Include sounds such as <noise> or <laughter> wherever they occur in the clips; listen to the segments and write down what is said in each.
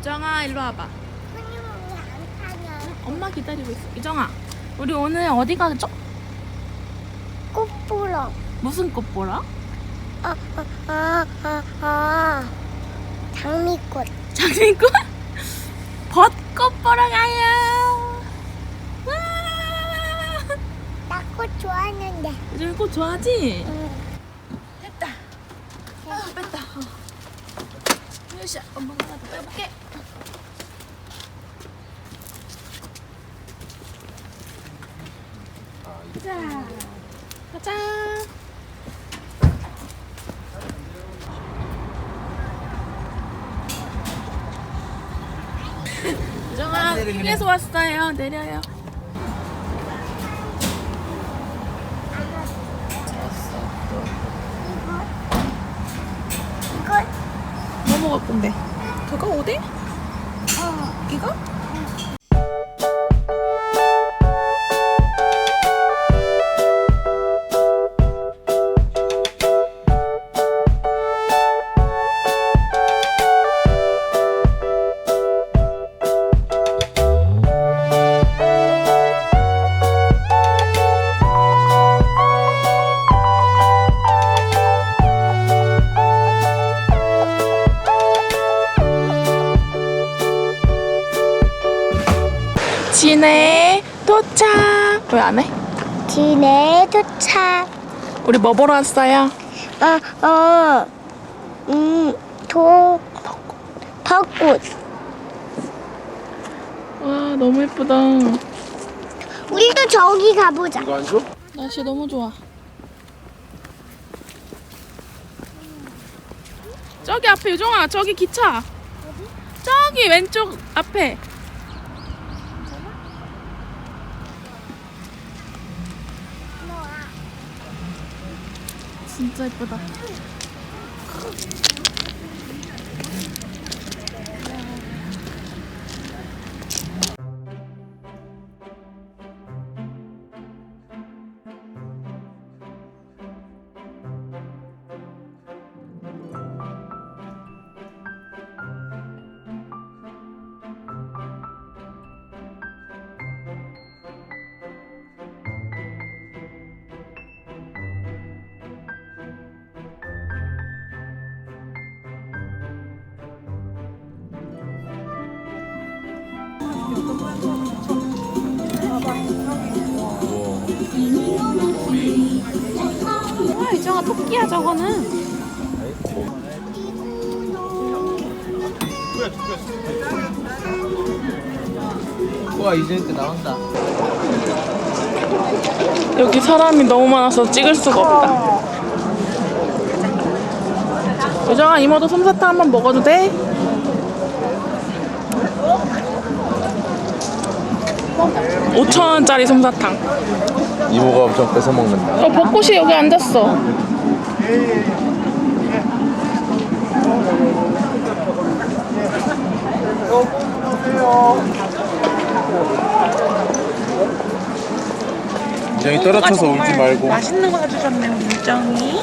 유정아 일로 와봐. 손님은 왜안 타냐? 엄마 기다리고 있어. 유정아, 우리 오늘 어디 가죠? 꽃 보러. 무슨 꽃 보러? 아, 아, 아, 아, 아. 장미꽃. 장미꽃? 벚꽃 보러 가요. 와! 나꽃 좋아하는데. 요즘 꽃 좋아하지? 응. 됐다. 아, 뺐다. 어. 으쌰, 엄마가 하나 더 빼볼게. 자, 가자. <laughs> 정아, 휴게소 왔어요. 내려요. 이거 뭐 먹을 건데? 진해 도착. 우리 뭐 보러 왔어요? 어, 어. 음, 도, 벚꽃. 와 너무 예쁘다. 우리도 저기 가보자. 이거 안 줘? 날씨 너무 좋아. 저기 앞에 유정아 저기 기차. 저기 왼쪽 앞에. 진짜 예 와 유정아 토끼야 저거는. 우와 이제니까 나온다 여기 사람이 너무 많아서 찍을 수가 없다. 유정아 이모도 솜사탕 한번 먹어도 돼? 오천 원짜리 솜사탕. 이모가 엄청 뺏어 먹는다 어 벚꽃이 여기 앉았어. 이정이 떨어져서 울지 말고 맛있는 거 해주셨네 우리 유정이.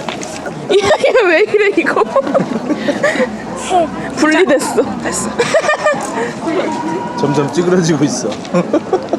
이게 왜 이래 이거? 분리됐어. 됐어. <laughs> 점점 찌그러지고 있어 <laughs>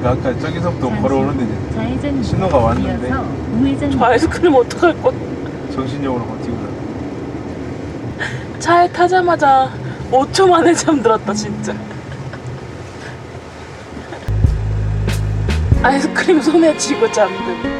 그러니까 아까 저기서부터 걸어오는데 이제 좌회전 신호가 왔는데. 이어서 우회전 저 아이스크림 어떡할 거? 정신력으로 버티고 있어. 차에 타자마자 5초 만에 잠들었다 진짜. 아이스크림 손에 쥐고 잠든.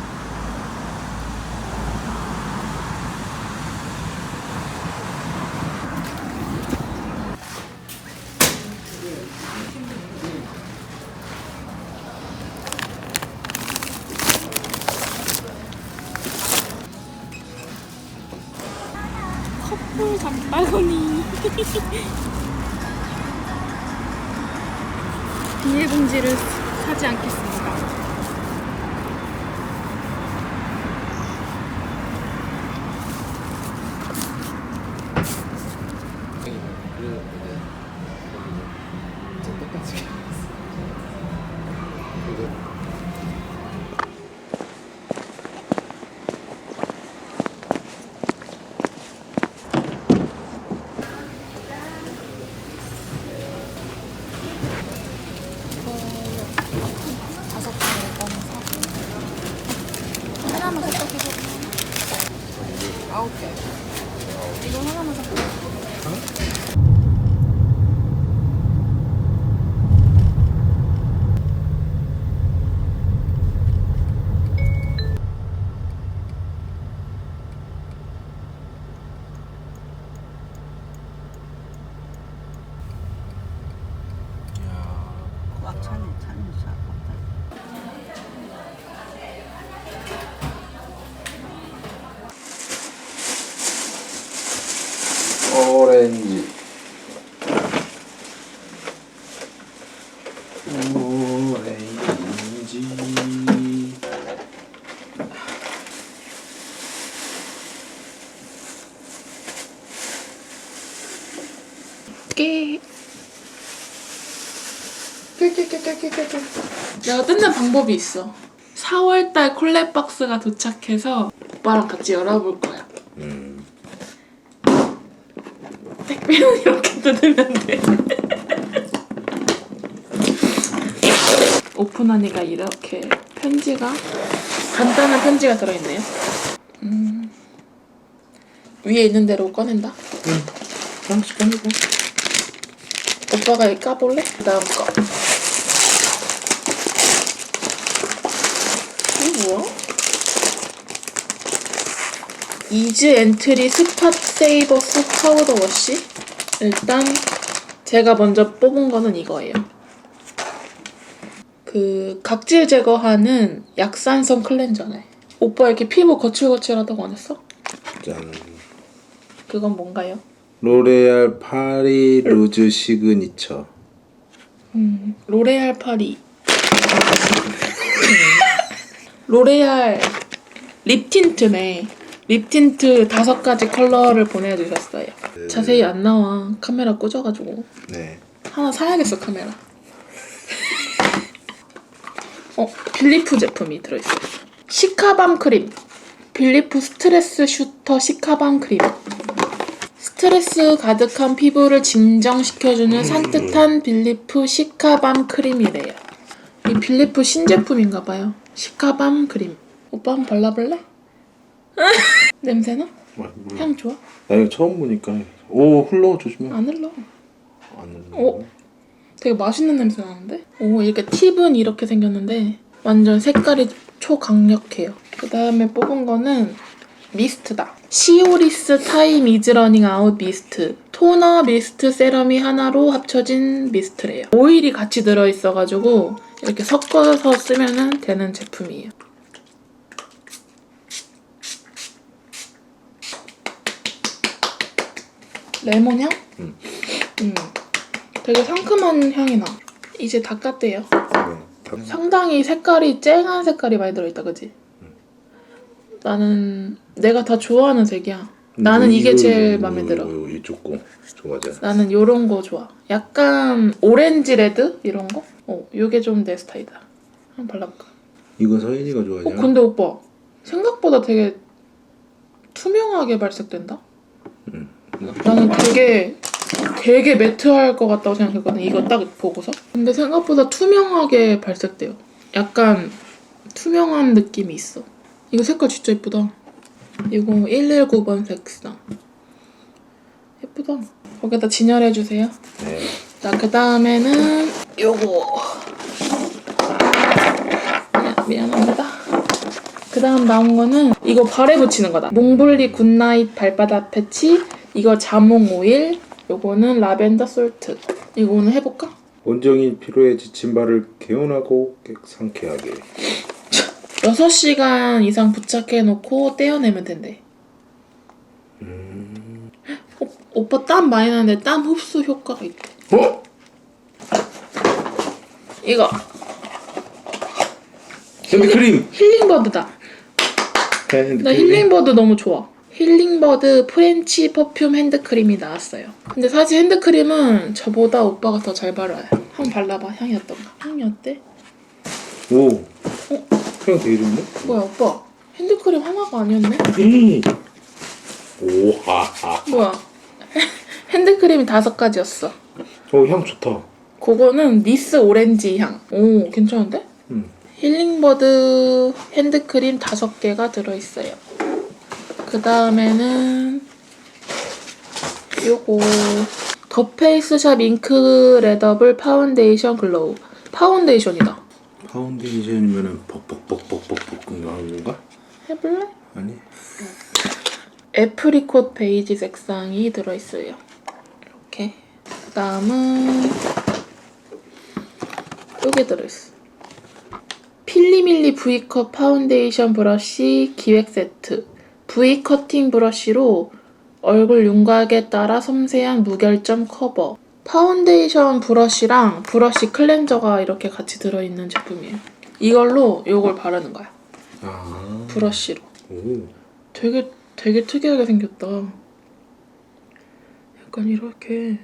비닐봉지를 사지 않겠습니다. 그리고 이제 저 똑같이 이거 하나만 기고 아홉 개. 이거 하나만 샀다. 오렌지 오렌지 깨. 깨깨깨깨깨깨. 내가 뜯는 방법이 있어. 4월달 콜랩 박스가 도착해서 오빠랑 같이 열어볼 거야. 음. 택배는 이렇게 뜯으면 돼. 오픈하니까 이렇게 편지가 간단한 편지가 들어있네요. 음. 위에 있는 대로 꺼낸다. 하나씩 꺼내고 오빠가 이 까볼래? 다음 거. 이게 뭐야? 이즈 엔트리 스팟 세이버 스 파우더 워시? 일단 제가 먼저 뽑은 거는 이거예요. 그 각질 제거하는 약산성 클렌저네. 오빠 이렇게 피부 거칠거칠하다고 안 했어? 짠 그건 뭔가요? 로레알 파리 루즈 시그니처 음, 로레알 파리. 로레알 립 틴트네. 립 틴트 다섯 가지 컬러를 보내주셨어요. 자세히 안 나와. 카메라 꽂아가지고. 네 하나 사야겠어, 카메라. <laughs> 어, 빌리프 제품이 들어있어요. 시카밤 크림. 빌리프 스트레스 슈터 시카밤 크림. 스트레스 가득한 피부를 진정시켜주는 산뜻한 빌리프 시카밤 크림이래요. 이 빌리프 신제품인가봐요. 시카밤 크림. 오빠 한번 발라볼래? <laughs> 냄새나? 와, 몰라. 향 좋아? 나 이거 처음 보니까 오 흘러 조심해 안 흘러. 안 흘러 어? 되게 맛있는 냄새 나는데? 오 이렇게 팁은 이렇게 생겼는데 완전 색깔이 초강력해요. 그 다음에 뽑은 거는 미스트다. 시오리스 타임 이즈 러닝 아웃 미스트. 토너 미스트 세럼이 하나로 합쳐진 미스트래요. 오일이 같이 들어있어가지고 이렇게 섞어서 쓰면 되는 제품이에요. 레몬 향? 음. 음. 되게 상큼한 향이 나. 이제 닦았대요. 네, 당- 상당히 색깔이 쨍한 색깔이 많이 들어있다, 그지? 나는 내가 다 좋아하는 색이야. 나는 이게 이거, 제일 이거, 마음에 들어. 이쪽 거 좋아하잖아. 나는 요런 거 좋아. 약간 오렌지 레드 이런 거? 어, 요게 좀 내 스타일이다. 한번 발라볼까? 이거 서인이가 어, 좋아하잖아. 근데 오빠 생각보다 되게 투명하게 발색된다. 나는 되게 되게 매트할 것 같다고 생각했거든. 이거 딱 보고서. 근데 생각보다 투명하게 발색돼요. 약간 투명한 느낌이 있어. 이거 색깔 진짜 예쁘다. 이거 119번 색상. 예쁘다. 거기다 진열해 주세요. 네. 자, 그 다음에는 요거. 미안, 미안합니다. 그 다음 나온 거는 이거 발에 붙이는 거다. 몽블리 굿나잇 발바닥 패치. 이거 자몽 오일. 요거는 라벤더 솔트. 이거 오늘 해볼까? 온종일 피로에 지친 발을 개운하고 깨- 상쾌하게. 6시간 이상 부착해놓고 떼어내면 된대. 오, 오빠 땀 많이 나는데 땀 흡수 효과가 있대. 어? 이거 핸드크림. 힐링버드다. 핸드크림. 나 힐링버드 너무 좋아. 힐링버드 프렌치 퍼퓸 핸드크림이 나왔어요. 근데 사실 핸드크림은 저보다 오빠가 더 잘 발라요. 한번 발라봐. 향이 어떤가? 향이 어때? 오. 어? 향 되게 좋네. 뭐야 오빠? 핸드크림 하나가 아니었네? 음. 오하하. 뭐야? <laughs> 핸드크림이 다섯 가지였어. 어, 향 좋다. 그거는 니스 오렌지 향. 오 괜찮은데? 음. 힐링버드 핸드크림 다섯 개가 들어있어요. 그 다음에는 요거 더 페이스샵 잉크 레더블 파운데이션 글로우 파운데이션이다. 파운데이션이면은 벅벅벅벅벅벅 하는 건가? 해볼래? 아니. 애프리콧 베이지 색상이 들어있어요. 이렇게. 그 다음은 요게 들어있어. 필리밀리 V컷 파운데이션 브러쉬 기획 세트. V 커팅 브러쉬로 얼굴 윤곽에 따라 섬세한 무결점 커버. 파운데이션 브러쉬랑 브러쉬 클렌저가 이렇게 같이 들어있는 제품이에요. 이걸로 요걸 바르는 거야. 아. 브러쉬로. 오. 되게 되게 특이하게 생겼다. 약간 이렇게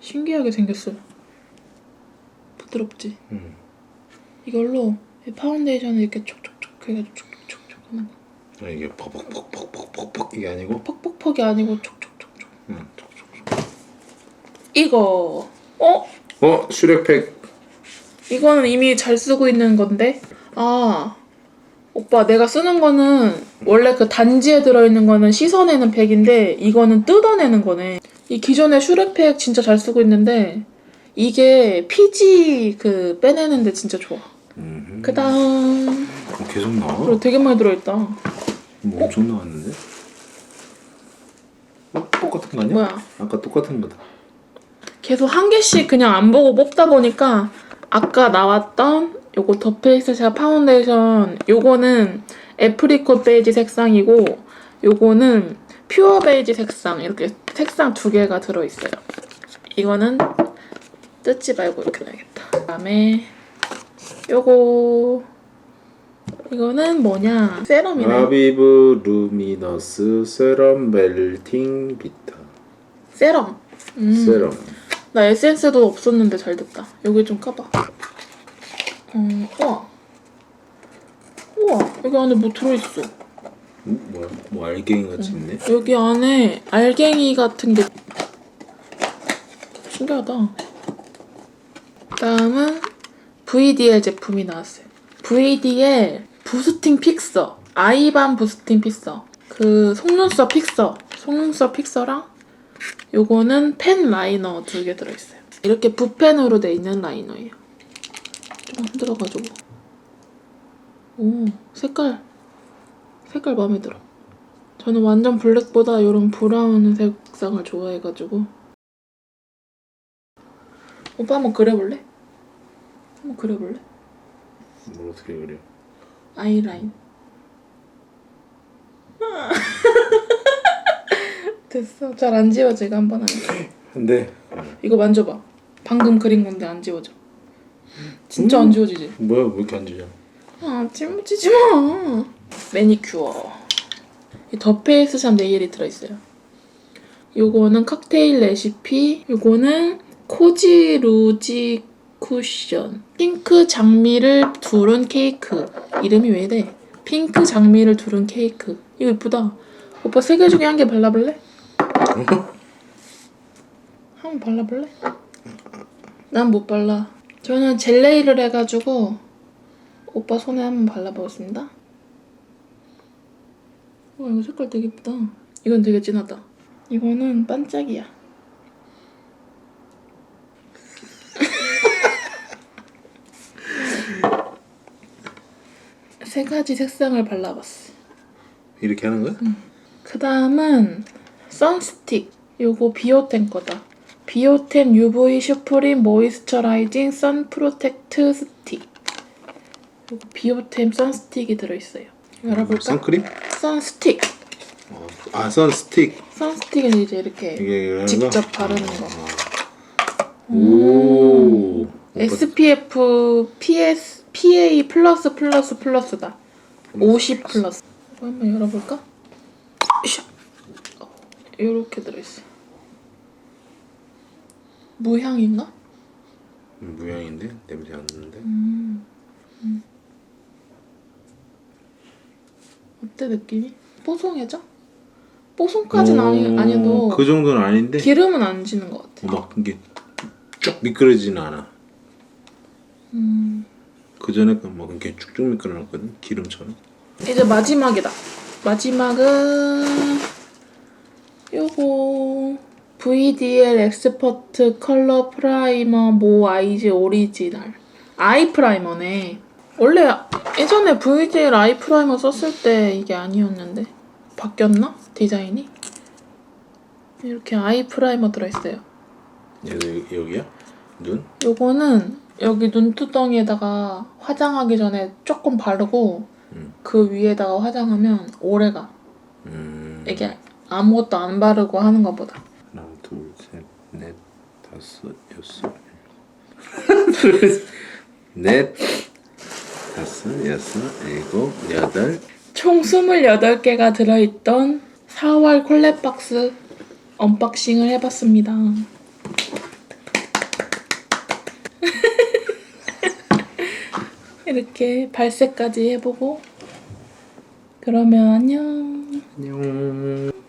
신기하게 생겼어요. 부드럽지? 음. 이걸로 이 파운데이션을 이렇게 촉촉촉 해가지고 촉촉촉촉 하는 거. 아, 이게 벅벅벅벅벅벅벅 이게 아니고. 퍽퍽퍽이 아니고 촉촉촉촉. 음. 이거 어? 어, 슈렉팩. 이거는 이미 잘 쓰고 있는 건데 아 오빠 내가 쓰는 거는 원래 그 단지에 들어있는 거는 씻어내는 팩인데 이거는 뜯어내는 거네 이 기존의 슈렉팩 진짜 잘 쓰고 있는데 이게 피지 그 빼내는데 진짜 좋아 음. 그 다음 어, 계속 나와? 그리고 되게 많이 들어있다 뭐 엄청 나왔는데? 어? 똑같은 거 아니야? 뭐야 아까 똑같은 거다. 계속 한 개씩 그냥 안 보고 뽑다 보니까 아까 나왔던 요거 더 페이스샵 파운데이션 요거는 애프리콧 베이지 색상이고 요거는 퓨어 베이지 색상 이렇게 색상 두 개가 들어있어요. 이거는 뜯지 말고 이렇게 놔야겠다. 그 다음에 요거 이거는 뭐냐 세럼이네. 아비브 루미너스 세럼 멜팅 비타. 세럼. 음. 세럼. 나 에센스도 없었는데 잘 됐다. 여기 좀 까봐. 음, 우와. 우와, 여기 안에 뭐 들어있어. 음, 뭐야? 뭐 알갱이 같이 있네. 여기 안에 알갱이 같은 게 신기하다. 다음은 VDL 제품이 나왔어요. VDL 부스팅 픽서, 아이밤 부스팅 픽서. 그 속눈썹 픽서, 속눈썹 픽서랑 요거는 펜 라이너 두 개 들어있어요. 이렇게 붓펜으로 돼 있는 라이너예요. 좀 흔들어가지고. 오, 색깔. 색깔 마음에 들어. 저는 완전 블랙보다 이런 브라운 색상을 좋아해가지고. 오빠 한번 그려볼래? 한번 그려볼래? 뭘 어떻게 그려? 아이라인. <laughs> 됐어. 잘 안 지워져. 이거 한번 하니까. 근데 이거 만져봐. 방금 그린 건데 안 지워져. 진짜 안 지워지지? 뭐야 왜 이렇게 안 지냐? 아, 찜묻히지 마. 매니큐어. 이 더 페이스 샵 네일이 들어있어요. 요거는 칵테일 레시피. 요거는 코지 루지 쿠션. 핑크 장미를 두른 케이크. 이름이 왜 이래? 핑크 장미를 두른 케이크. 이거 이쁘다. 오빠 세 개 중에 한 개 발라볼래? 한 번 발라볼래? 난 못 발라. 저는 젤레이를 해가지고 오빠 손에 한 번 발라보겠습니다. 와 이거 색깔 되게 예쁘다. 이건 되게 진하다. 이거는 반짝이야. 세 가지 색상을 발라봤어. 이렇게 하는 거야? 그 다음은 선스틱. 요거 비오텐 거다. 비오텐 UV 슈프림 모이스처라이징 선 프로텍트 스틱. 요거 비오텐 선스틱이 들어있어요. 열어볼까? 선크림? 선스틱. 어, 아 선스틱 선스틱은 이제 이렇게 이게 이런 직접 거? 바르는 거. 오. SPF PS, PA 플러스 플러스 플러스다. 50 플러스. 이거 한번 열어볼까? 샤. 이렇게 들어있어. 무향인가? 무향인데 냄새 안 나는데. 음. 어때 느낌이? 뽀송해져? 뽀송까진 아니, 오, 아니도 그 정도는 아닌데. 기름은 안 지는 것 같아. 막 이게 쭉 미끄러지는 않아. 음. 그 전에 막 이렇게 쭉쭉 미끄러졌거든 기름처럼. 이제 마지막이다. 마지막은 요거 VDL 엑스퍼트 컬러 프라이머 모 아이즈 오리지널 아이 프라이머네. 원래 예전에 VDL 아이 프라이머 썼을 때 이게 아니었는데 바뀌었나? 디자인이? 이렇게 아이 프라이머 들어있어요. 여기 여기야? 눈? 요거는 여기 눈두덩이에다가 화장하기 전에 조금 바르고 음. 그 위에다가 화장하면 오래가. 음. 이게 아무것도 안 바르고 하는 것보다. 하나, 둘, 셋, 넷, 다섯, 여섯, <laughs> 넷, 다섯, 여섯, 일곱, 여덟. 총 28개가 들어있던 4월 콜랩 박스 언박싱을 해봤습니다. 이렇게 발색까지 해보고 그러면 안녕. 안녕.